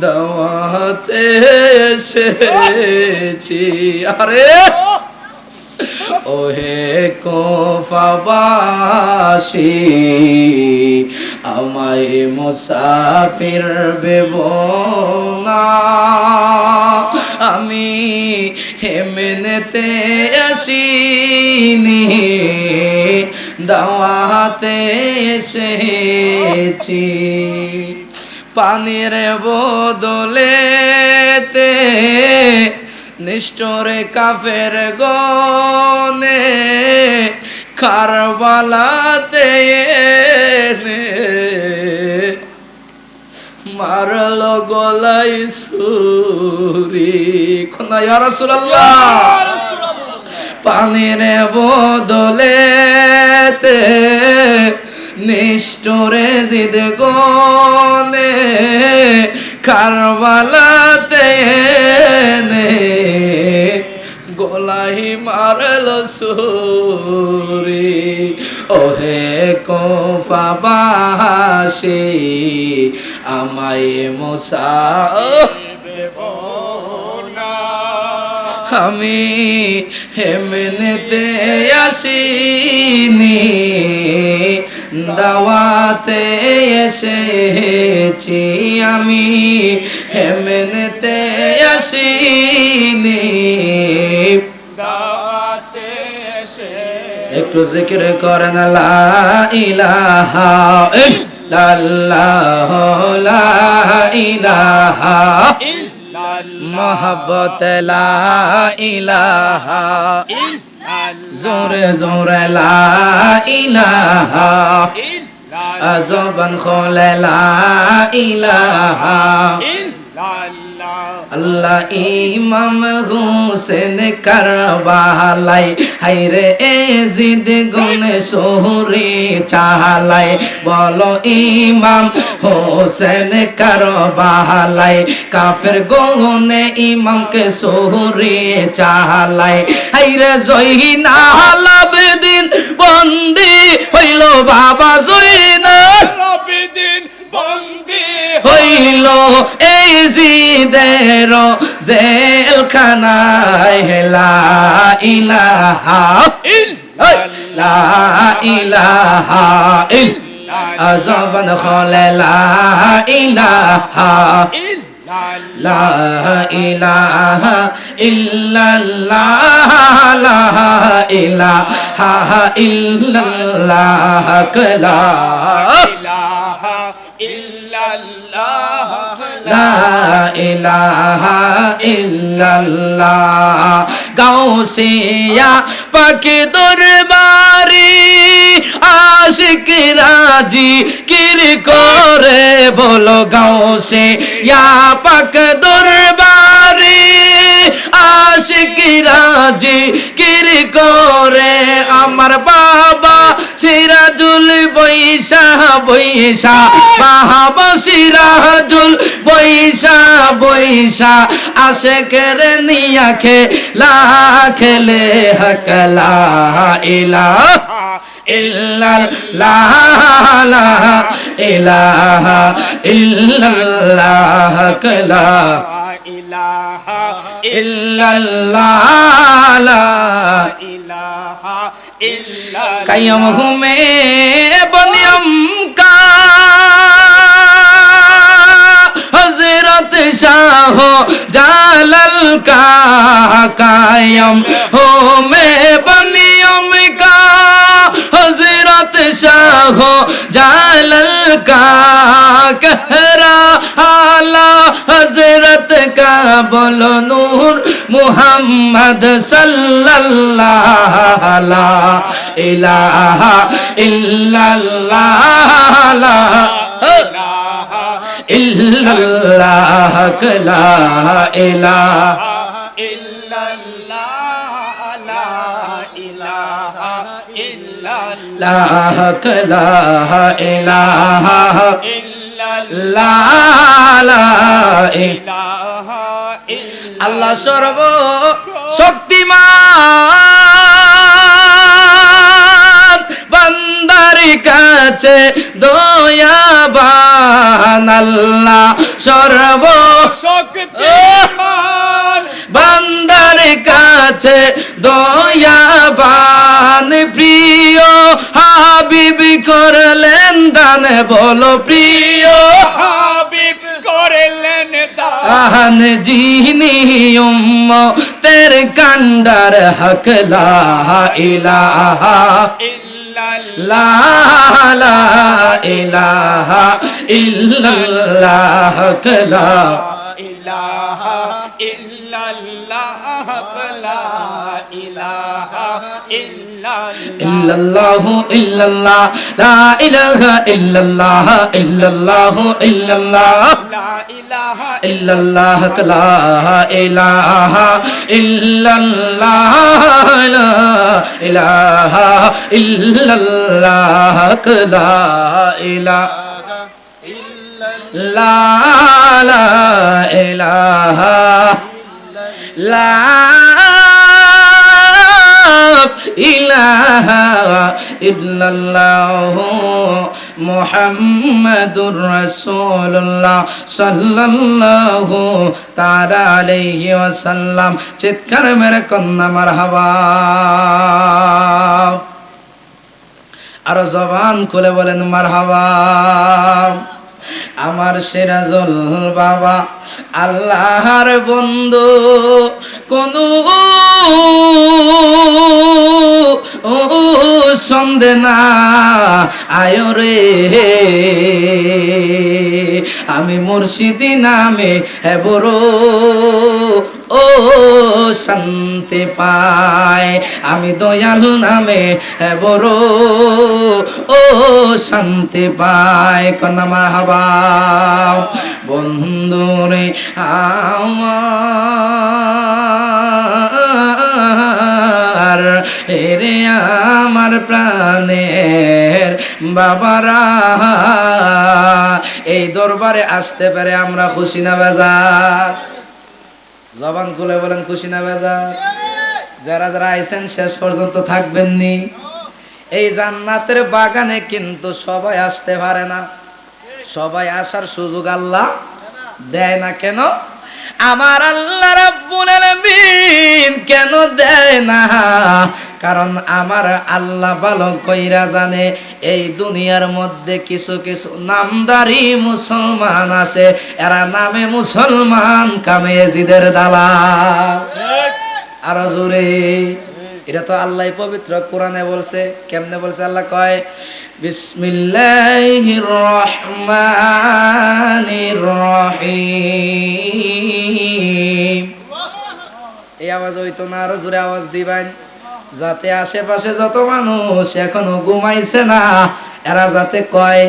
দাওয়াতে এসেছি। আরে! ওহে কোফাবাসী আমায় মুসাফির বেব না। আমি হেমেনেতে আসিনি দাওয়াতে এসেছি। পানির বদলেতে নিষ্ঠরে কাফের গনে কারবালাতে মারল গলাই সুরি। কোনা ইয়া রাসূলুল্লাহ। পানির বদলেতে নিষ্ঠুরে জিদ গনে কারবালাতে নে গোলাই মারল সুরি। ওহে কোফাবাসী আমায় মোসা আমি হেমনেতে আসিনি দাওয়াতে এসেছি আমি হেমনেতে আসিনি। একটু জিকির করেন লা ইলাহা ইল্লাল্লাহ লা ইলাহা মোহব্বত ইলাহা জোরে জোরে লা ইলাহা আজবান খোলে লা ইলাহা আল্লাহ ইমাম হুসেন কারবালাই হাইরে এ জিদ গুনে সোহরে চাহালাই বলো ইমাম হোসেন কারবালাই কাফের গুনে ইমামকে সোহরে চাহালাই হাইরে জয়িনা লাবদিন বন্দি হইল বাবা জয়িনা হইল এই জিদের জেলখানায় হেলা ইলাহা লা ইলাহা ইল আজবান খলে লা ইলাহা লা ইলাহা ইল্লাল্লাহ লা ইলাহা ইল্লাল্লাহ কলা লা ইলাহা ইল্লাল্লাহ। গাউসিয়া পাকে দরবারে আশিক রাজি কির করে বলো গাউসে ইয়া পাক দরবারে আশিক রাজি কির করে আমার বাবা সিরাজুল বৈশা বৈশা বাহাবা সিরাজুল বৈশা বৈশা আসে কেরে নিয়া খেলা খেলে হকলা ইলা ইল্লাল্লাহ ইলাহা ইল্লাল্লাহ কলা ইল্লাল্লাহ قیم ہوں میں بنیم کا حضرت شاہ جالل کا قائم ہوں میں بنیم کا حضرت شاہ جالل کا کہرا حضرت کا بولو نور মুহাম্মদ সাল্লাল্লাহ লা ইলাহা ইল্লাল্লাহ লা ইল্লাল্লাহ লা ইলাহা লাহক লাহ ইলাহ ইল্লাল্লাহ লা ইলাহা আল্লাহ সর্ব শক্তিমান বান্দার কাছে দয়া দয়াবান আল্লাহ সর্ব শক্তিমান বান্দার কাছে দয়াবান প্রিয়। হাবিব করলেন দান বলো প্রিয়। দান আহন জিনি উম্ম, তের কান্ডার হক লা ইলাহা লা লা ইলাহা ইল্লাল্লাহ হক লা ইলাহা ইল্লাল্লাহ লা ইলাহা ইল্লাল্লাহ ইল্লাল্লাহ ইল্লাল্লাহ, লা ইলাহা ইল্লাল্লাহ ইল্লাল্লাহ ইল্লাল্লাহ। লা ইলাহা ইল্লাল্লাহ লা ইলাহা ইল্লাল্লাহ, লা ইলাহা ইল্লাল্লাহ লা ইলাহা লা লা ইলাহা, লা ইলাহা ইল্লাল্লাহ মুহাম্মাদুর রাসূলুল্লাহ সাল্লাল্লাহু তাআলা আলাইহি ওয়াসাল্লাম। চিৎকার মেরে কন্যা মারহাবা। আর জবান খুলে বলেন, মারহাবা। আমার সিরাজুল বাবা, আল্লাহর বন্ধু কোন ও সন্দে না আয় রে। আমি মুর্শিদি নামে হেবরো ও শান্তি পায় আমি দয়ালু নামে হেবরো ও শান্তি পায় কনামা হাবা বন্ধুরে আমার, এরে আমার প্রাণের বাবারা, এই দরবারে আসতে পারে আমরা খুশি না বেজার? জবান খুলে বলেন, খুশি না বেজার? যারা যারা আইছেন, শেষ পর্যন্ত থাকবেননি। এই জান্নাতের বাগানে কিন্তু সবাই আসতে পারে না। সবাই আসার সুযোগ আল্লাহ দেয় না কেন? আমার আল্লাহ রাব্বুল আলামিন কেন দেয় না? কারণ আমার আল্লাহ ভালো কইরা জানে এই দুনিয়ার মধ্যে কিছু কিছু নামদারি মুসলমান আছে। এরা নামে মুসলমান কামে জিদের দালাল আরও জোরে। এটা তো আল্লাহ পবিত্র, কোরআনে বলছে, কেমনে বলছে আল্লাহ কয় রহিম। এই আওয়াজ হইতো না, আরও জোরে আওয়াজ দিবেন। যাতে আশেপাশে যত মানুষ এখনও ঘুমাইছে না, এরা যাতে কয়,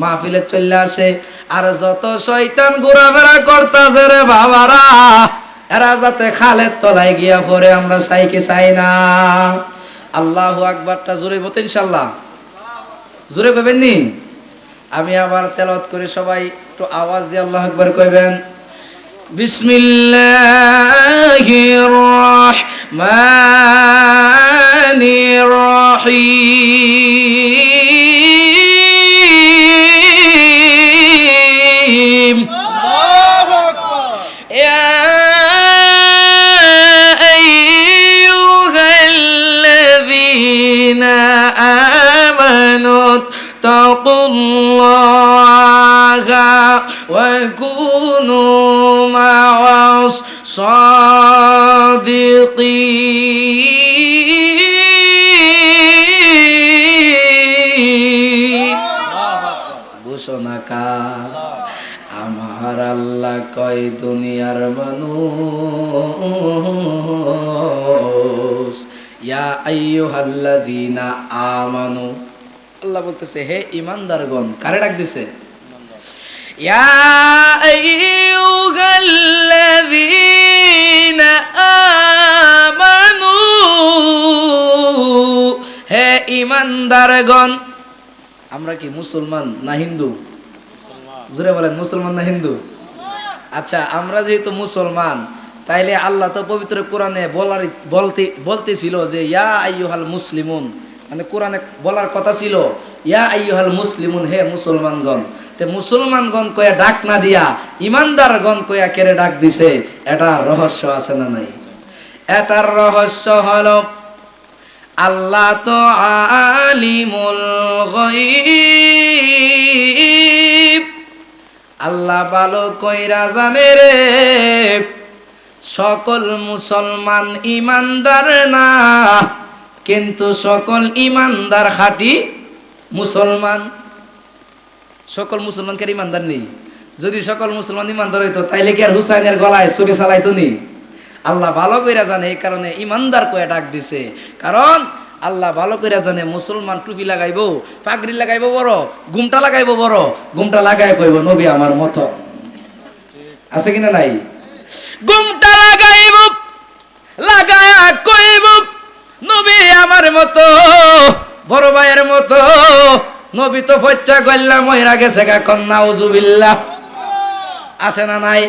মাহফিলে চলে আসে। আর যত শয়তান ঘোরাফেরা করতেছে রে বাবারা এরা যাতে খালের তলায় গিয়া পরে আমরা চাই কি চাই না। আল্লাহু আকবারটা জোরে বলতে ইনশাল্লাহ জোরে কইবেন নি? আমি আবার তেলত করে সবাই একটু আওয়াজ দিয়ে আল্লাহ আকবার কইবেন। বিসমিল্লাহির রহমানির রহিম। الذين آمنوا اتقوا الله وكونوا مع الصادقين ঘোষণাকার আমার আল্লাহ কয় দুনিয়ার মানুষ ইয়া আইয়ুহাল্লাযীনা আমানু। আল্লাহ বলতেছে হে ইমানদারগণ কারে ডাক দিছে? ইয়া আইয়ুহাল্লাযীনা আমানু। হে ইমানদারগণ আমরা কি মুসলমান না হিন্দু? জোরে বলেন মুসলমান না হিন্দু? আচ্ছা আমরা যেহেতু মুসলমান তাইলে আল্লাহ তো পবিত্র কোরআনে বলার বলতে, বলতেছিল যে, ইয়া আইয়ুহাল মুসলিমুন। মানে কোরআনে বলার কথা ছিল, ইয়া আইয়ুহাল মুসলিমুন, হে মুসলমানগণ। তে মুসলমানগণ কয়া ডাক না দিয়া, ইমানদারগণ কয়া কেড়ে ডাক দিছে, এটা রহস্য আছে না নাই? এটার রহস্য হলো, আল্লাহ তো আলিমুল আল্লাহ ভালো কইরা জানে রে। সকল মুসলমান ইমানদার না, কিন্তু সকল ইমানদার খাটি মুসলমান। সকল মুসলমানকে ইমানদার নেই? যদি সকল মুসলমান ইমানদার হইতো, তাইলে কি আর হুসাইনের গলায় ছুরি চালাইতো নি? আল্লাহ ভালো কইরা জানে, এই কারণে ইমানদার কয়ে ডাক দিছে। কারণ আল্লাহ ভালো কইরা জানে, মুসলমান টুপি লাগাইবো, পাগড়ি লাগাইবো বড়, গুমটা লাগাইবো বড়, গুমটা লাগাই কইব, নবী আমার মতো। আছে কিনা নাই? গুমটা লাগাইব লাগায়া কইব নবী আমার মতো, বড় ভাইয়ের মতো, নবী তো ফচ্চা গল্লা মহিরা গেছে গা কন্যা, উজুবিল্লাহ। আছে না নাই?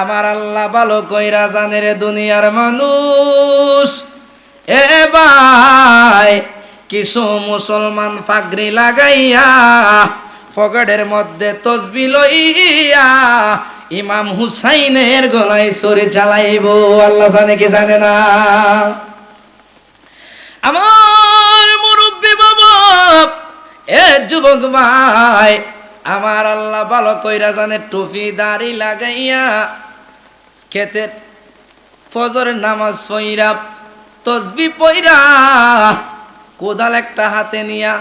আমার আল্লাহ ভালো কইরা জানে রে দুনিয়ার মানুষ। এ ভাই, কিছু মুসলমান ফাগরি লাগাইয়া, ফগড়ের মধ্যে তসবি লইয়া, ইমাম হুসাইনের গলায় সরে চালাইব আল্লাহ জানে কি জানে না? আমার মুরব্বী বাবা, এ যুবক ভাই, আমার আল্লাহ ভালো কইরা জানে, টুপি, দাড়ি লাগাইয়া খেতের ফজরের নামাজ পইরা, তসবি পইরা কোদাল একটা হাতে নিয়া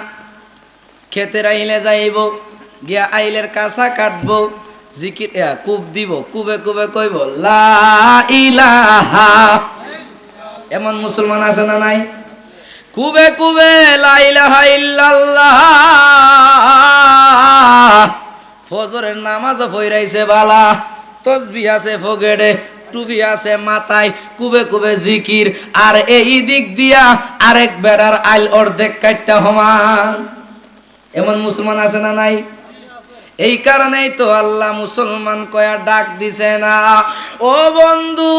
খেতের আইলে যাইব, গিয়া আইলের কাঁচা কাটব, জিকির কুব দিব কুবে কুবে কইব, লা ইলাহা। এমন মুসলমান আছে না নাই? কুবে কুবে ফজরের নামাজ পইরাইছে বালা, তসবি আছে ফগেড়ে টুপি আছে মাথায়, কুবে কুবে জিকির, আর এই দিক দিয়া আরেক বেড়ার আইল অর্ধেক কাটটা সমান। এমন মুসলমান আছে না নাই? এই কারণেই তো আল্লাহ মুসলমান কয়া ডাক দিছে না। ও বন্ধু!